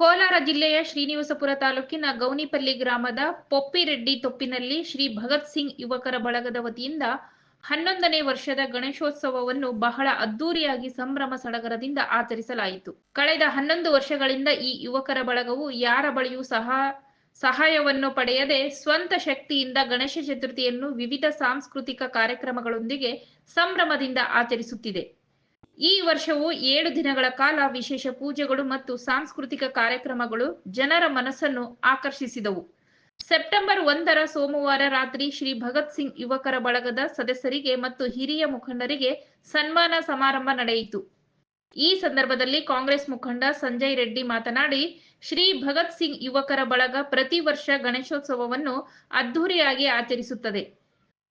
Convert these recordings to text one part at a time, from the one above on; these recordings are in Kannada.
ಕೋಲಾರ ಜಿಲ್ಲೆಯ ಶ್ರೀನಿವಾಸಪುರ ತಾಲೂಕಿನ ಗೌನಿಪಲ್ಲಿ ಗ್ರಾಮದ ಪೊಪ್ಪಿರೆಡ್ಡಿ ತೊಪ್ಪಿನಲ್ಲಿ ಶ್ರೀ ಭಗತ್ ಸಿಂಗ್ ಯುವಕರ ಬಳಗದ ವತಿಯಿಂದ ಹನ್ನೊಂದನೇ ವರ್ಷದ ಗಣೇಶೋತ್ಸವವನ್ನು ಬಹಳ ಅದ್ದೂರಿಯಾಗಿ ಸಂಭ್ರಮ ಸಡಗರದಿಂದ ಆಚರಿಸಲಾಯಿತು. ಕಳೆದ ಹನ್ನೊಂದು ವರ್ಷಗಳಿಂದ ಈ ಯುವಕರ ಬಳಗವು ಯಾರ ಬಳಿಯೂ ಸಹ ಸಹಾಯವನ್ನು ಪಡೆಯದೆ ಸ್ವಂತ ಶಕ್ತಿಯಿಂದ ಗಣೇಶ ಚತುರ್ಥಿಯನ್ನು ವಿವಿಧ ಸಾಂಸ್ಕೃತಿಕ ಕಾರ್ಯಕ್ರಮಗಳೊಂದಿಗೆ ಸಂಭ್ರಮದಿಂದ ಆಚರಿಸುತ್ತಿದೆ. ಈ ವರ್ಷವು ಏಳು ದಿನಗಳ ಕಾಲ ವಿಶೇಷ ಪೂಜೆಗಳು ಮತ್ತು ಸಾಂಸ್ಕೃತಿಕ ಕಾರ್ಯಕ್ರಮಗಳು ಜನರ ಮನಸ್ಸನ್ನು ಆಕರ್ಷಿಸಿದವು. ಸೆಪ್ಟೆಂಬರ್ ಒಂದರ ಸೋಮವಾರ ರಾತ್ರಿ ಶ್ರೀ ಭಗತ್ ಸಿಂಗ್ ಯುವಕರ ಬಳಗದ ಸದಸ್ಯರಿಗೆ ಮತ್ತು ಹಿರಿಯ ಮುಖಂಡರಿಗೆ ಸನ್ಮಾನ ಸಮಾರಂಭ ನಡೆಯಿತು. ಈ ಸಂದರ್ಭದಲ್ಲಿ ಕಾಂಗ್ರೆಸ್ ಮುಖಂಡ ಸಂಜಯ್ ರೆಡ್ಡಿ ಮಾತನಾಡಿ, ಶ್ರೀ ಭಗತ್ ಸಿಂಗ್ ಯುವಕರ ಬಳಗ ಪ್ರತಿ ವರ್ಷ ಗಣೇಶೋತ್ಸವವನ್ನು ಅದ್ಧೂರಿಯಾಗಿ ಆಚರಿಸುತ್ತದೆ.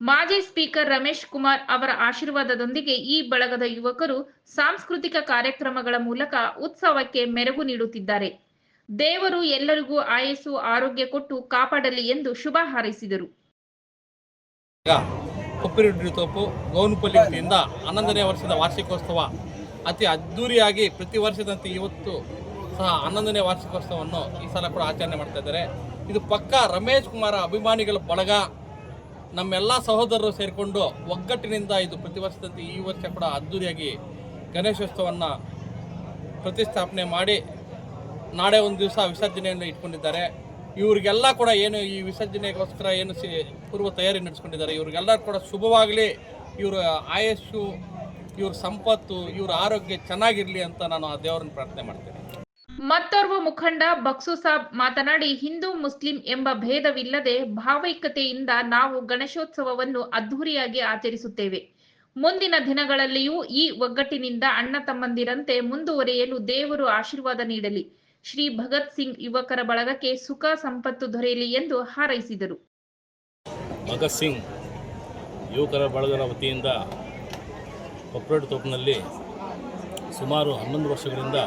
ಮಾಜಿ ಸ್ಪೀಕರ್ ರಮೇಶ್ ಕುಮಾರ್ ಅವರ ಆಶೀರ್ವಾದದೊಂದಿಗೆ ಈ ಬಳಗದ ಯುವಕರು ಸಾಂಸ್ಕೃತಿಕ ಕಾರ್ಯಕ್ರಮಗಳ ಮೂಲಕ ಉತ್ಸವಕ್ಕೆ ಮೆರುಗು ನೀಡುತ್ತಿದ್ದಾರೆ. ದೇವರು ಎಲ್ಲರಿಗೂ ಆಯಸ್ಸು, ಆರೋಗ್ಯ ಕೊಟ್ಟು ಕಾಪಾಡಲಿ ಎಂದು ಶುಭ ಹಾರೈಸಿದರು. ತೋಪು ಗೌನಪಲ್ಲಿ ವತಿಯಿಂದ ಹನ್ನೊಂದನೇ ವರ್ಷದ ವಾರ್ಷಿಕೋತ್ಸವ ಅತಿ ಅದ್ಧೂರಿಯಾಗಿ ಪ್ರತಿ ವರ್ಷದಂತೆ ಇವತ್ತು ಸಹ ಹನ್ನೊಂದನೇ ವಾರ್ಷಿಕೋತ್ಸವವನ್ನು ಈ ಸಲ ಕೂಡ ಆಚರಣೆ ಮಾಡ್ತಾ ಇದ್ದಾರೆ. ಇದು ಪಕ್ಕ ರಮೇಶ್ ಕುಮಾರ ಅಭಿಮಾನಿಗಳ ಬಳಗ. ನಮ್ಮೆಲ್ಲ ಸಹೋದರರು ಸೇರಿಕೊಂಡು ಒಗ್ಗಟ್ಟಿನಿಂದ ಇದು ಪ್ರತಿ ವರ್ಷದಂತೆ ಈ ವರ್ಷ ಕೂಡ ಅದ್ದೂರಿಯಾಗಿ ಗಣೇಶೋತ್ಸವವನ್ನು ಪ್ರತಿಷ್ಠಾಪನೆ ಮಾಡಿ ನಾಳೆ ಒಂದು ದಿವಸ ವಿಸರ್ಜನೆಯನ್ನು ಇಟ್ಕೊಂಡಿದ್ದಾರೆ. ಇವರಿಗೆಲ್ಲ ಕೂಡ ಏನು ಈ ವಿಸರ್ಜನೆಗೋಸ್ಕರ ಏನು ಸಿ ಪೂರ್ವ ತಯಾರಿ ನಡೆಸ್ಕೊಂಡಿದ್ದಾರೆ. ಇವರಿಗೆಲ್ಲ ಕೂಡ ಶುಭವಾಗಲಿ. ಇವರ ಆಯಸ್ಸು, ಇವ್ರ ಸಂಪತ್ತು, ಇವ್ರ ಆರೋಗ್ಯ ಚೆನ್ನಾಗಿರಲಿ ಅಂತ ನಾನು ಆ ದೇವರನ್ನು ಪ್ರಾರ್ಥನೆ ಮಾಡ್ತೇನೆ. ಮತ್ತೋರ್ವ ಮುಖಂಡ ಬಕ್ಸು ಸಾಬ್ ಮಾತನಾಡಿ, ಹಿಂದೂ ಮುಸ್ಲಿಂ ಎಂಬ ಭೇದವಿಲ್ಲದೆ ಭಾವೈಕ್ಯತೆಯಿಂದ ನಾವು ಗಣೇಶೋತ್ಸವವನ್ನು ಅದ್ಧೂರಿಯಾಗಿ ಆಚರಿಸುತ್ತೇವೆ. ಮುಂದಿನ ದಿನಗಳಲ್ಲಿಯೂ ಈ ಒಗ್ಗಟ್ಟಿನಿಂದ ಅಣ್ಣ ತಮ್ಮಂದಿರಂತೆ ಮುಂದುವರಿಯಲು ದೇವರು ಆಶೀರ್ವಾದ ನೀಡಲಿ. ಶ್ರೀ ಭಗತ್ ಸಿಂಗ್ ಯುವಕರ ಬಳಗಕ್ಕೆ ಸುಖ ಸಂಪತ್ತು ದೊರೆಯಲಿ ಎಂದು ಹಾರೈಸಿದರು. ಭಗತ್ ಸಿಂಗ್ ಯುವಕರ ಬಳಗದ ವತಿಯಿಂದ ಕೊಪ್ಪರೇಟ್ ತೋಪಿನಲ್ಲಿ ಸುಮಾರು ಹನ್ನೊಂದು ವರ್ಷಗಳಿಂದ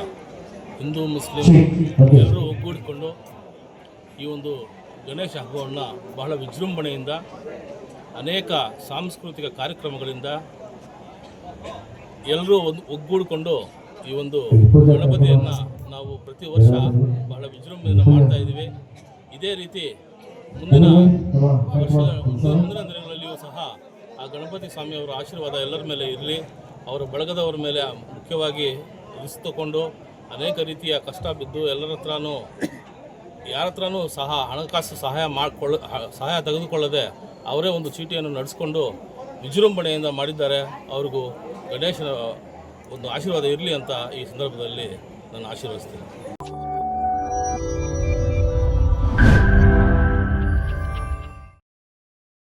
ಹಿಂದೂ ಮುಸ್ಲಿಂ ಎಲ್ಲರೂ ಒಗ್ಗೂಡಿಕೊಂಡು ಈ ಒಂದು ಗಣೇಶ ಹಬ್ಬವನ್ನು ಬಹಳ ವಿಜೃಂಭಣೆಯಿಂದ ಅನೇಕ ಸಾಂಸ್ಕೃತಿಕ ಕಾರ್ಯಕ್ರಮಗಳಿಂದ ಎಲ್ಲರೂ ಒಂದು ಒಗ್ಗೂಡಿಕೊಂಡು ಈ ಒಂದು ಗಣಪತಿಯನ್ನು ನಾವು ಪ್ರತಿ ವರ್ಷ ಬಹಳ ವಿಜೃಂಭಣೆಯನ್ನು ಮಾಡ್ತಾ ಇದ್ದೀವಿ. ಇದೇ ರೀತಿ ಮುಂದಿನ ವರ್ಷದ ಮುಂದಿನ ಮುಂದಿನ ದಿನಗಳಲ್ಲಿಯೂ ಸಹ ಆ ಗಣಪತಿ ಸ್ವಾಮಿಯವರ ಆಶೀರ್ವಾದ ಎಲ್ಲರ ಮೇಲೆ ಇರಲಿ. ಅವರ ಬಳಗದವರ ಮೇಲೆ ಮುಖ್ಯವಾಗಿ ಇರಿಸ್ತಕೊಂಡು ತಗೊಂಡು ಅನೇಕ ರೀತಿಯ ಕಷ್ಟ ಬಿದ್ದು ಎಲ್ಲರ ಹತ್ರನೂ ಯಾರ ಹತ್ರನೂ ಸಹ ಹಣಕಾಸು ಸಹಾಯ ಮಾಡಿಕೊಳ್ಳ ಸಹಾಯ ತೆಗೆದುಕೊಳ್ಳದೆ ಅವರೇ ಒಂದು ಚೀಟಿಯನ್ನು ನಡೆಸ್ಕೊಂಡು ವಿಜೃಂಭಣೆಯಿಂದ ಮಾಡಿದ್ದಾರೆ. ಅವ್ರಿಗೂ ಗಣೇಶನ ಒಂದು ಆಶೀರ್ವಾದ ಇರಲಿ ಅಂತ ಈ ಸಂದರ್ಭದಲ್ಲಿ ನಾನು ಆಶೀರ್ವದಿಸ್ತೀನಿ.